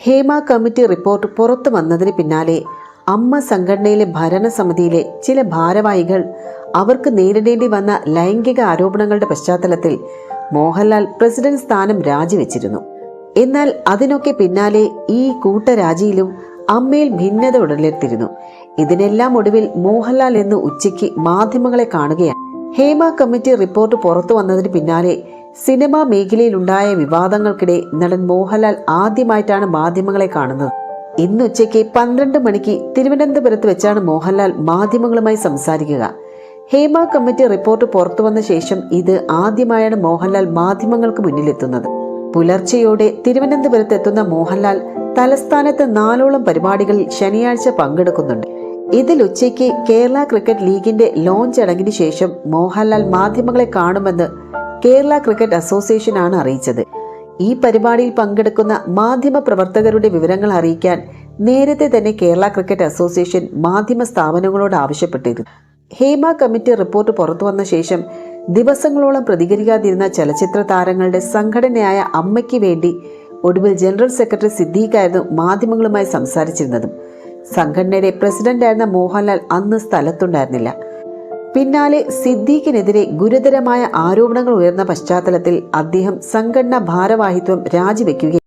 Hema committee report പുറത്തു വന്നതിന് പിന്നാലെ അമ്മ സംഘടനയിലെ ഭരണസമിതിയിലെ ചില ഭാരവാഹികൾ അവർക്ക് നേരിടേണ്ടി വന്ന ലൈംഗിക ആരോപണങ്ങളുടെ പശ്ചാത്തലത്തിൽ മോഹൻലാൽ പ്രസിഡന്റ് സ്ഥാനം രാജിവെച്ചിരുന്നു. എന്നാൽ അതിനൊക്കെ പിന്നാലെ ഈ കൂട്ടരാജിയിലും അമ്മയിൽ ഭിന്നത ഉടലെടുത്തിരുന്നു. ഇതിനെല്ലാം ഒടുവിൽ മോഹൻലാൽ എന്ന് ഉച്ചയ്ക്ക് മാധ്യമങ്ങളെ കാണുകയാണ്. ഹേമ കമ്മിറ്റി റിപ്പോർട്ട് പുറത്തു വന്നതിന് പിന്നാലെ സിനിമാ മേഖലയിലുണ്ടായ വിവാദങ്ങൾക്കിടെ നടൻ മോഹൻലാൽ ആദ്യമായിട്ടാണ് മാധ്യമങ്ങളെ കാണുന്നത്. ഇന്ന് ഉച്ചയ്ക്ക് പന്ത്രണ്ട് മണിക്ക് തിരുവനന്തപുരത്ത് വെച്ചാണ് മോഹൻലാൽ മാധ്യമങ്ങളുമായി സംസാരിക്കുക. ഹേമ കമ്മിറ്റി റിപ്പോർട്ട് പുറത്തു വന്ന ശേഷം ഇത് ആദ്യമായാണ് മോഹൻലാൽ മാധ്യമങ്ങൾക്ക് മുന്നിലെത്തുന്നത്. പുലർച്ചെയോടെ തിരുവനന്തപുരത്ത് എത്തുന്ന മോഹൻലാൽ തലസ്ഥാനത്ത് നാലോളം പരിപാടികളിൽ ശനിയാഴ്ച പങ്കെടുക്കുന്നുണ്ട്. ഇതിൽ ഉച്ചയ്ക്ക് കേരള ക്രിക്കറ്റ് ലീഗിന്റെ ലോഞ്ച് ചടങ്ങിന് ശേഷം മോഹൻലാൽ മാധ്യമങ്ങളെ കാണുമെന്ന് കേരള ക്രിക്കറ്റ് അസോസിയേഷൻ ആണ് അറിയിച്ചത്. ഈ പരിപാടിയിൽ പങ്കെടുക്കുന്ന മാധ്യമ പ്രവർത്തകരുടെ വിവരങ്ങൾ അറിയിക്കാൻ നേരത്തെ തന്നെ കേരള ക്രിക്കറ്റ് അസോസിയേഷൻ മാധ്യമ സ്ഥാപനങ്ങളോട് ആവശ്യപ്പെട്ടിരുന്നു. ഹേമ കമ്മിറ്റി റിപ്പോർട്ട് പുറത്തു വന്ന ശേഷം ദിവസങ്ങളോളം പ്രതികരിക്കാതിരുന്ന ചലച്ചിത്ര താരങ്ങളുടെ സംഘടനയായ അമ്മയ്ക്ക് വേണ്ടി ഒടുവിൽ ജനറൽ സെക്രട്ടറി സിദ്ദീഖായിരുന്നു മാധ്യമങ്ങളുമായി സംസാരിച്ചിരുന്നതും. സംഘടനയുടെ പ്രസിഡന്റായിരുന്ന മോഹൻലാൽ അന്ന് സ്ഥലത്തുണ്ടായിരുന്നില്ല. പിന്നാലെ സിദ്ദീഖിനെതിരെ ഗുരുതരമായ ആരോപണങ്ങൾ ഉയർന്ന പശ്ചാത്തലത്തിൽ അദ്ദേഹം സംഘടനാ ഭാരവാഹിത്വം രാജിവെക്കുകയും